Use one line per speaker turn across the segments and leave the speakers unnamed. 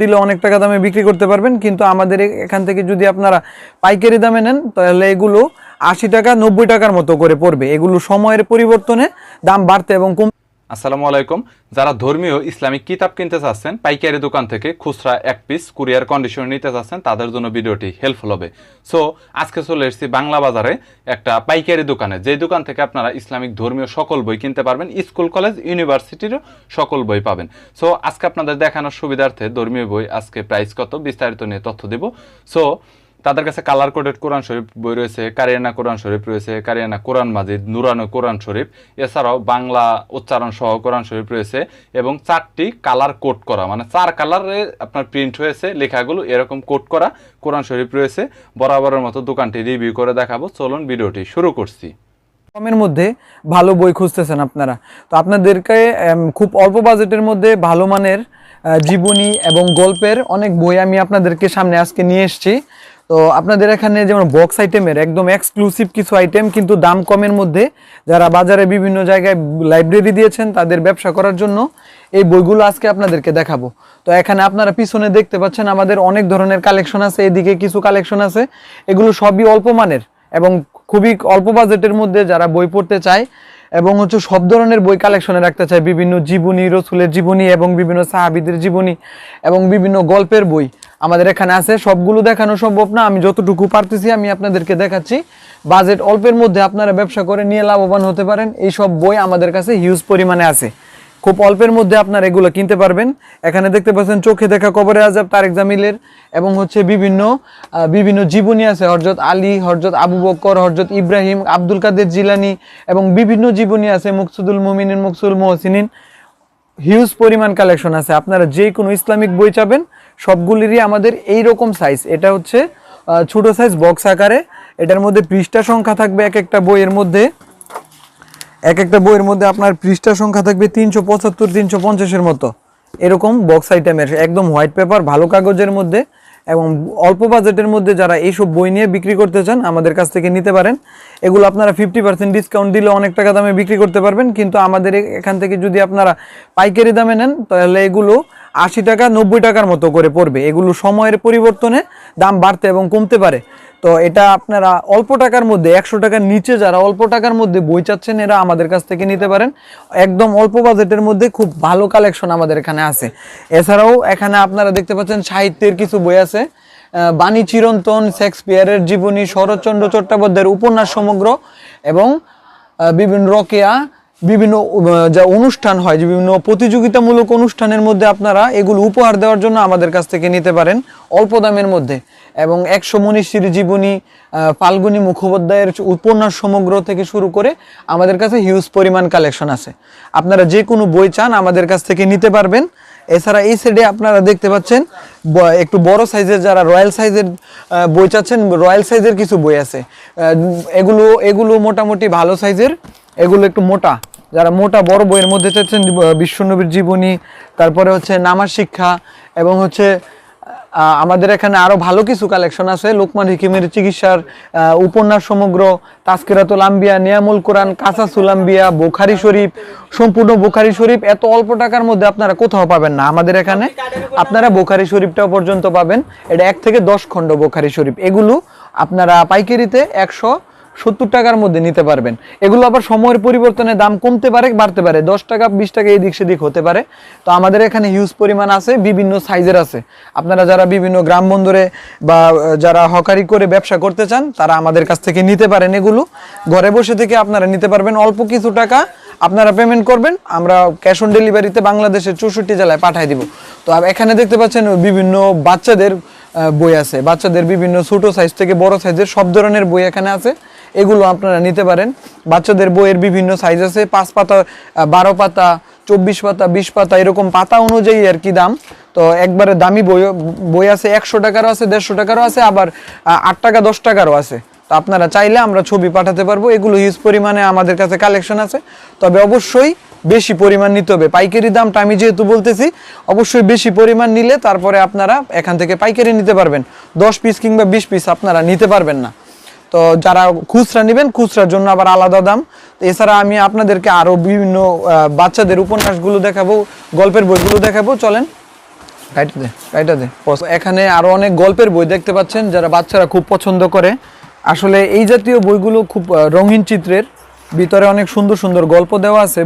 দিলে অনেক টাকা দামে বিক্রি করতে পারবেন, কিন্তু আমাদের এখান থেকে যদি আপনারা পাইকারি দামে নেন, তাহলে এগুলো আশি টাকা নব্বই টাকার মতো করে পড়বে। এগুলো সময়ের পরিবর্তনে দাম বাড়তে এবং কম
আসসালামু আলাইকুম। যারা ধর্মীয় ইসলামিক কিতাব কিনতে চাচ্ছেন, পাইকারি দোকান থেকে খুচরা এক পিস কুরিয়ার কন্ডিশন নিতে চাচ্ছেন, তাদের জন্য ভিডিওটি হেল্পফুল হবে। সো আজকে চলে এসেছি বাংলা বাজারে একটা পাইকারি দোকানে যে দোকান থেকে আপনারা ইসলামিক ধর্মীয় সকল বই কিনতে পারবেন, স্কুল কলেজ ইউনিভার্সিটিরও সকল বই পাবেন। সো আজকে আপনাদের দেখানোর সুবিধার্থে ধর্মীয় বই আজকে প্রাইস কত বিস্তারিত নিয়ে তথ্য দেব। সো তাদের কাছে কালার কোডেড কোরআন শরীফ বই রয়েছে কারিয়ানা কোরআন শরীফ রয়েছে কারিয়ানা কোরআন মাজিদ নুরানো কোরআন শরীফ, এছাড়াও বাংলা উচ্চারণ সহ কোরআন শরীফ রয়েছে এবং চারটি কালার কোড করা মানে চার কালারে আপনার প্রিন্ট হয়েছে, লেখাগুলো এরকম কোড করা কোরআন শরীফ রয়েছে। বরাবরের মতো দোকানটি রিভিউ করে দেখাবো। চলুন ভিডিওটি শুরু করছি।
কমের মধ্যে ভালো বই খুঁজতেছেন আপনারা। তো আপনাদেরকে খুব অল্প বাজেটের মধ্যে ভালো মানের জীবনী এবং গল্পের অনেক বই আমি আপনাদেরকে সামনে আজকে নিয়ে এসেছি। তো আপনাদের এখানে যেমন বক্স আইটেমের একদম এক্সক্লুসিভ কিছু আইটেম কিন্তু দাম কমের মধ্যে যারা বাজারে বিভিন্ন জায়গায় লাইব্রেরি দিয়েছেন তাদের ব্যবসা করার জন্য এই বইগুলো আজকে আপনাদেরকে দেখাবো। তো এখানে আপনারা পিছনে দেখতে পাচ্ছেন আমাদের অনেক ধরনের কালেকশন আছে, এদিকে কিছু কালেকশন আছে। এগুলো সবই অল্প মানের এবং খুবই অল্প বাজেটের মধ্যে যারা বই পড়তে চায় এবং হচ্ছে সব ধরনের বই কালেকশনে রাখতে চায়। বিভিন্ন জীবনী, রসুলের জীবনী এবং বিভিন্ন সাহাবিদের জীবনী এবং বিভিন্ন গল্পের বই। আমাদের এখানে আছে। সবগুলো দেখানো সম্ভব না। আমি যতটুকু পারতেছি আমি আপনাদেরকে দেখাচ্ছি। বাজেট অল্পের মধ্যে আপনারা ব্যবসা করে নিয়ে লাভবান হতে পারেন। এই সব বই আমাদের কাছে হিউজ পরিমাণে আছে। খুব অল্পের মধ্যে আপনারা এগুলো কিনতে পারবেন। এখানে দেখতে পাচ্ছেন, চোখে দেখা কবরে আজাব তারেক জামিলের এবং হচ্ছে বিভিন্ন বিভিন্ন জীবনী আছে। হরজত আলী হরজত আবু বক্কর হরজত ইব্রাহিম, আব্দুল কাদের জিলানি এবং বিভিন্ন জীবনী আছে। মুকসুদুল মুমিনিন, মুকসুল মোহসিনিন। হিউজ পরিমাণ কালেকশন আছে। আপনারা যে কোনো ইসলামিক বই চাবেন। সবগুলিরই আমাদের এই রকম সাইজ এটা হচ্ছে ছোট সাইজ বক্স আকারে। এটার মধ্যে পৃষ্ঠা সংখ্যা থাকবে এক একটা বইয়ের মধ্যে। এক একটা বইয়ের মধ্যে আপনার পৃষ্ঠা সংখ্যা থাকবে তিনশো পঁচাত্তর, তিনশো পঞ্চাশের মতো। এরকম বক্স আইটেমের একদম হোয়াইট পেপার ভালো কাগজের মধ্যে। এবং অল্প বাজেটের মধ্যে যারা এইসব বই নিয়ে বিক্রি করতে চান, আমাদের কাছ থেকে নিতে পারেন। এগুলো আপনারা ফিফটি পার্সেন্ট ডিসকাউন্ট দিলে অনেক টাকা দামে বিক্রি করতে পারবেন। কিন্তু আমাদের এখান থেকে যদি আপনারা পাইকারি দামে নেন, তাহলে এগুলো আশি টাকা, নব্বই টাকার মতো করে পড়বে। এগুলো সময়ের পরিবর্তনে দাম বাড়তে এবং কমতে পারে। তো এটা আপনারা অল্প টাকার মধ্যে, একশো টাকার নিচে যারা অল্প টাকার মধ্যে বই চাচ্ছেন, এরা আমাদের কাছ থেকে নিতে পারেন। একদম অল্প বাজেটের মধ্যে খুব ভালো কালেকশন আমাদের এখানে আছে। এছাড়াও এখানে আপনারা দেখতে পাচ্ছেন সাহিত্যের কিছু বই আছে। বাণী চিরন্তন, শেক্সপিয়ারের জীবনী, শরৎচন্দ্র চট্টোপাধ্যায়ের উপন্যাস সমগ্র এবং বিভিন্ন রকেয়া বিভিন্ন যা অনুষ্ঠান হয়, যে বিভিন্ন প্রতিযোগিতামূলক অনুষ্ঠানের মধ্যে আপনারা এগুলো উপহার দেওয়ার জন্য আমাদের কাছ থেকে নিতে পারেন অল্প দামের মধ্যে। এবং একশো মনীষীর জীবনী ফাল্গুনী মুখোপাধ্যায়ের উপন্যাস সমগ্র থেকে শুরু করে আমাদের কাছে হিউজ পরিমাণ কালেকশন আছে। আপনারা যে কোনো বই চান আমাদের কাছ থেকে নিতে পারবেন। এছাড়া এই সাইডে আপনারা দেখতে পাচ্ছেন একটু বড় সাইজের যারা রয়্যাল সাইজের বই চাচ্ছেন রয়্যাল সাইজের কিছু বই আছে। এগুলো এগুলো মোটামুটি ভালো সাইজের এগুলো একটু মোটা। যারা মোটা বড় বইয়ের মধ্যে চাচ্ছেন বিশ্বনবীর জীবনী, তারপরে হচ্ছে নামাজ শিক্ষা এবং হচ্ছে আমাদের এখানে আরও ভালো কিছু কালেকশন আছে। লোকমান হিকিমের চিকিৎসার উপন্যাস সমগ্র তাস্কিরাতুল আম্বিয়া, নিয়ামুল কোরআন, কাসাসুল আম্বিয়া, বোখারি শরীফ, সম্পূর্ণ বোখারি শরীফ। এত অল্প টাকার মধ্যে আপনারা কোথাও পাবেন না আমাদের এখানে। আপনারা বোখারি শরীফটাও পর্যন্ত পাবেন। এটা এক থেকে দশ খণ্ড বোখারি শরীফ। এগুলো আপনারা পাইকারিতে একশো সত্তর টাকার মধ্যে নিতে পারবেন। এগুলো আবার সময়ের পরিবর্তনে দাম কমতে পারে, বাড়তে পারে। দশ টাকা, বিশ টাকা এদিক সেদিক হতে পারে। তো আমাদের এখানে হিউজ পরিমাণ আছে, বিভিন্ন সাইজের আছে। আপনারা যারা বিভিন্ন গ্রাম বন্দরে বা যারা হকারি করে ব্যবসা করতে চান, তারা আমাদের কাছ থেকে নিতে পারেন এগুলো। ঘরে বসে থেকে আপনারা নিতে পারবেন অল্প কিছু টাকা। আপনারা পেমেন্ট করবেন, আমরা ক্যাশ অন ডেলিভারিতে বাংলাদেশের চৌষট্টি জেলায় পাঠিয়ে দিব। তো এখানে দেখতে পাচ্ছেন বিভিন্ন বাচ্চাদের বই আছে। বাচ্চাদের বিভিন্ন ছোট সাইজ থেকে বড় সাইজের সব ধরনের বই এখানে আছে। এগুলো আপনারা নিতে পারেন। বাচ্চাদের বইয়ের বিভিন্ন সাইজ আছে, পাঁচ পাতা বারো পাতা, চব্বিশ পাতা, বিশ পাতা, এরকম পাতা অনুযায়ী আর কি দাম। তো একবারে দামি বই বই আছে একশো টাকারও আছে, দেড়শো টাকারও আছে, আবার আট টাকা, দশ টাকারও আছে। তো আপনারা চাইলে আমরা ছবি পাঠাতে পারব। এগুলো হিউজ পরিমাণে আমাদের কাছে কালেকশন আছে। তবে অবশ্যই বেশি পরিমাণ নিতে হবে। পাইকারি দামটা আমি যেহেতু বলতেছি, অবশ্যই বেশি পরিমাণ নিলে তারপরে আপনারা এখান থেকে পাইকারি নিতে পারবেন। দশ পিস কিংবা বিশ পিস আপনারা নিতে পারবেন না। তো যারা খুচরা নেবেন খুচরার জন্য আবার আলাদা দাম। তো এছাড়া আমি আপনাদেরকে আরও বিভিন্ন বাচ্চাদের উপন্যাসগুলো দেখাবো গল্পের বইগুলো দেখাবো। চলেন। দে দে এখানে আরও অনেক গল্পের বই দেখতে পাচ্ছেন যারা বাচ্চারা খুব পছন্দ করে। আসলে এই জাতীয় বইগুলো খুব রঙিন চিত্রের। ভিতরে অনেক সুন্দর সুন্দর গল্প দেওয়া আছে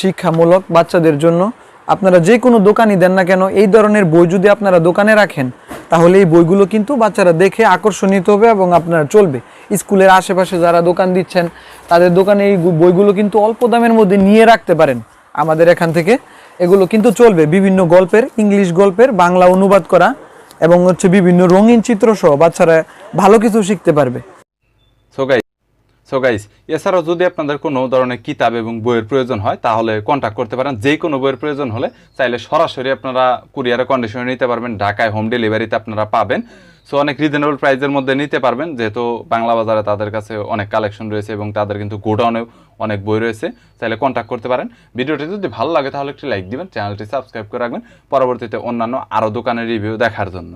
শিক্ষামূলক বাচ্চাদের জন্য। আপনারা যে কোনো দোকানই দেন না কেন, এই ধরনের বই যদি আপনারা দোকানে রাখেন, তাহলে এই বইগুলো কিন্তু বাচ্চারা দেখে আকর্ষণীয় হবে এবং আপনারা চলবে। স্কুলের আশেপাশে যারা দোকান দিচ্ছেন, তাদের দোকানে এই বইগুলো কিন্তু অল্প দামের মধ্যে নিয়ে রাখতে পারেন। আমাদের এখান থেকে এগুলো কিন্তু চলবে। বিভিন্ন গল্পের, ইংলিশ গল্পের, বাংলা অনুবাদ করা এবং হচ্ছে বিভিন্ন রঙিন চিত্র সহ বাচ্চারা ভালো কিছু শিখতে পারবে।
সো গাইস সো গাইস এছাড়াও যদি আপনাদের কোনো ধরনের কিতাব এবং বইয়ের প্রয়োজন হয়, তাহলে কন্ট্যাক্ট করতে পারেন। যে কোনো বইয়ের প্রয়োজন হলে চাইলে সরাসরি আপনারা কুরিয়ারে কন্ডিশনে নিতে পারবেন। ঢাকায় হোম ডেলিভারিতে আপনারা পাবেন। সো অনেক রিজনেবল প্রাইসের মধ্যে নিতে পারবেন। যেহেতু বাংলা বাজারে তাদের কাছে অনেক কালেকশন রয়েছে এবং তাদের কিন্তু গোডাউনেও অনেক বই রয়েছে। চাইলে কন্ট্যাক্ট করতে পারেন। ভিডিওটি যদি ভালো লাগে, তাহলে একটি লাইক দিবেন। চ্যানেলটি সাবস্ক্রাইব করে রাখবেন। পরবর্তীতে অন্যান্য আরও দোকানের রিভিউ দেখার জন্য।